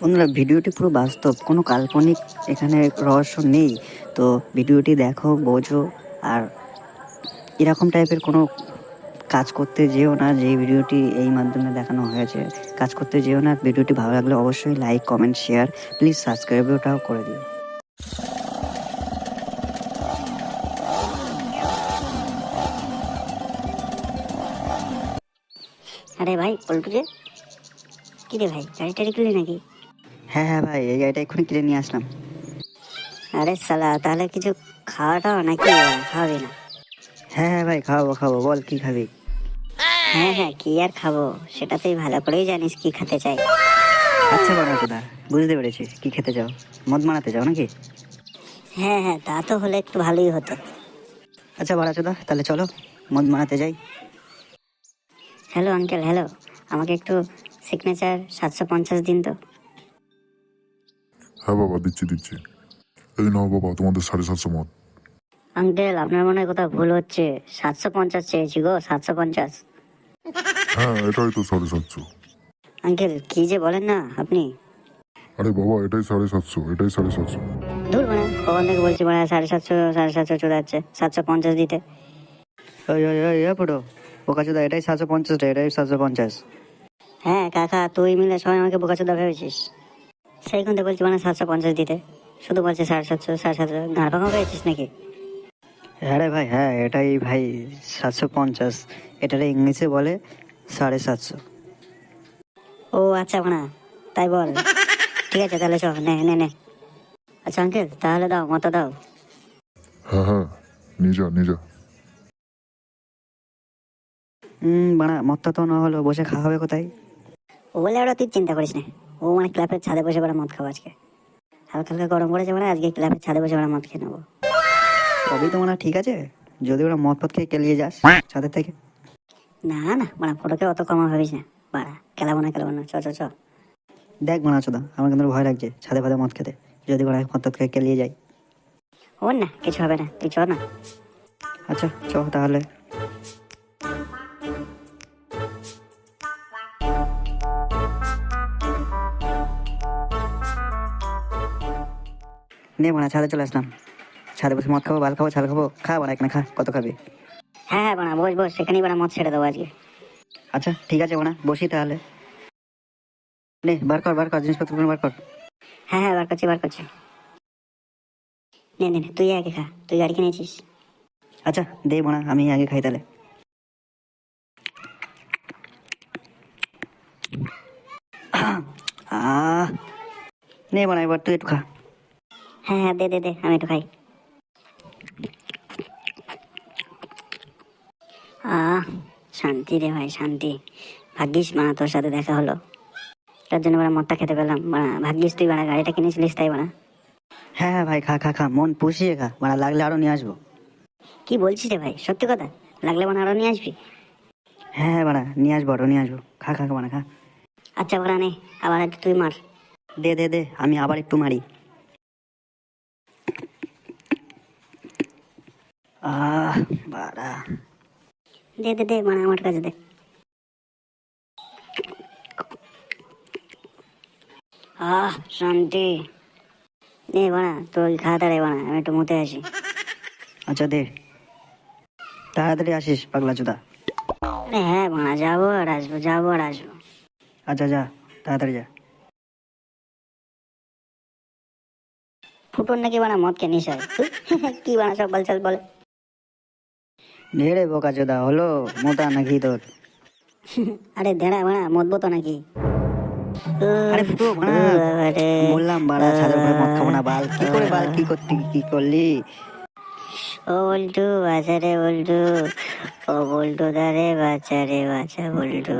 বন্ধুরা, ভিডিওটি পুরো বাস্তব, কোনো কাল্পনিক এখানে রহস্য নেই। তো ভিডিওটি দেখো, বোঝো, আর এরকম টাইপের কোনো কাজ করতে যেও না যে ভিডিওটি এই মাধ্যমে দেখানো হয়েছে। কাজ করতে যেও না, ভিডিওটি ভালো লাগলে অবশ্যই লাইক কমেন্ট শেয়ার প্লিজ সাবস্ক্রাইবটাও করে দিও। আরে ভাই পল্টু যে? কি রে ভাই, গাড়ি টাড়ি কিনলি নাকি? হ্যাঁ হ্যাঁ ভাই এই গাড়িটা এক্ষুনি কিনে নিয়ে আসলাম। আরে সালা তাহলে কিছু খাওয়া টাওয়া নাকি খাওয়াবি না? হ্যাঁ হ্যাঁ ভাই খাওয়াবো খাব বল কি খাবি? হ্যাঁ হ্যাঁ কি আর খাব? সেটা তুই ভালো করেই জানিস কি খেতে চাই। আচ্ছা বানাচোদা বুঝতে পেরেছি। কি খেতে চাও? মদ মানাতে চাও নাকি? হ্যাঁ হ্যাঁ তা তো হলে একটু ভালোই হতো। আচ্ছা বাড়াচোদা তাহলে চলো মদ মানাতে যাই। হ্যালো আঙ্কেল হ্যালো আমাকে একটু সিগনেচার সাতশো পঞ্চাশ দিন তো। হ্যাঁ বাবা দিচ্ছি দিচ্ছি। এই নাও বাবা তোমাদের সাড়ে সাতশো মত আঙ্কেল আপনার মনে হয় কোথাও ভুল হচ্ছে। সাতশো পঞ্চাশ চেয়েছি গো সাতশো পঞ্চাশ। হ্যাঁ এটাই তো সাড়ে সাতশো। আঙ্কেল কি যে বলেন না আপনি? আরে বাবা এটাই সাড়ে সাতশো এটাই সাড়ে সাতশো। দূর মানে কখন থেকে বলছি মানে সাড়ে সাতশো সাড়ে সাতশো চলে যাচ্ছে সাতশো পঞ্চাশ দিতে। ওই ওই ওই এ পুরো বোকাচোদা এটাই সাতশো পঞ্চাশটা এটাই সাতশো পঞ্চাশ। হ্যাঁ কাকা তুই মিলে সবাই আমাকে বোকাচোদা ভেবেছিস। সেই কোনতে বলছি মানে সাতশো পঞ্চাশ দিতে। শুধু বলছে সাড়ে সাতশো সাড়ে সাতশো। গাঁড় ভাঙা পেয়েছিস নাকি? হ্যাঁ রে ভাই হ্যাঁ এটাই ভাই সাতশো পঞ্চাশ। এটারে ইংলিশে বলে সাড়ে সাতশো। ও আচ্ছা মানা তাই বল। ঠিক আছে তাহলে চল নে নে নে। আচ্ছা আঙ্কেল তাহলে দাও মতো দাও। হ্যাঁ হ্যাঁ নিজা নিজা হুম বাড়া মদটা তো না হলো বসে খাওয়া হবে কোথায়? ও বলে ওরা তুই চিন্তা করিস না। ও মানে ক্লাবের ছাদে বসে বেড়া মদ খাব আজকে। হালকা হালকা গরম পড়েছে মানে আজকে ক্লাবের ছাদে বসে বেড়া মদ খেয়ে নেব। সবই তো মানে ঠিক আছে। যদি ওরা মদ পথ খেয়ে কেলিয়ে যাস ছাদের থেকে। না না মানে ফটোকে অত কমা ভাবিস না। বাড়া খেলাবো না খেলাবো না চ চ চ। দেখ বানাচোদা আমার কিন্তু ভয় লাগছে ছাদে ফাদে মদ খেতে। যদি ওরা মদ পথ খেয়ে কেলিয়ে যায়। ওর না কিছু হবে না তুই চ না। আচ্ছা চ তাহলে। নে বানা ছাদে চলে আসলাম। ছাদে বসে মদ খাব বাল খাব ছাল খাব খা বানা এখানে খা কত খাবি? হ্যাঁ হ্যাঁ বাড়া বস বস সেখানেই বাড়া মদ ছেড়ে দেবো আজকে। আচ্ছা ঠিক আছে বানা বসি তাহলে। নে বার কর বার কর জিনিসপত্র বার কর। হ্যাঁ হ্যাঁ বার করছি বার করছি। নে নে নে, তুই আগে খা তুই গাড়ি কিনেছিস আচ্ছা দে বোনা আমি আগে খাই তাহলে। নে বোনা এবার তুই একটু খা। হ্যাঁ হ্যাঁ দে দে দে আমি একটু খাই। আহ শান্তি রে ভাই শান্তি। ভাগ্যিস মা তোর সাথে দেখা হলো। তার জন্য বাড়া মদটা খেতে পেলাম। বাড়া ভাগ্যিস তুই বাড়া গাড়িটা কিনেছিলিস তাই বাড়া হ্যাঁ হ্যাঁ ভাই খা খা খা মন পুষিয়ে খা। মানে লাগলে আরও নিয়ে আসব। কি বলছিস রে ভাই? সত্যি কথা? লাগলে বানা আরও নিয়ে আসবি? হ্যাঁ হ্যাঁ বাড়া নিয়ে আসব আরও নিয়ে আসব। খা খা মানে খা। আচ্ছা বাড়া নে। আবার একটু তুই মার। দে দে দে আমি আবার একটু মারি। আহ বাড়া। দে দে দে মানে আমার কাছে দে। আহ শান্তি। নে বানা তুই খা দাঁড়ে বানা আমি একটু মুতে আসি। আচ্ছা দে। তাড়াতাড়ি আসিস পাগলা চুদা। হ্যাঁ বানা যাব আর আসব যাব আর আসব। আচ্ছা যা তাড়াতাড়ি যা। ফুটুন নাকি বানা মদ কে নিশায় কি বানা সব বলছাল বলে? ঢেড়ে বোকা চোদা হলো মোটা নাকি তোর? আরে দেড়া ভাড়া মদবো তো নাকি? আরে ফুটো বাড়া বললাম বাড়া ছাদের উপরে মদ খাব না বাল। কি করে বাল কি করতে কি করলি? ও বলটু বাঁচা রে বল্টু। ও বল্টু দারে বাচ্চা রে বাঁচা বল্টু।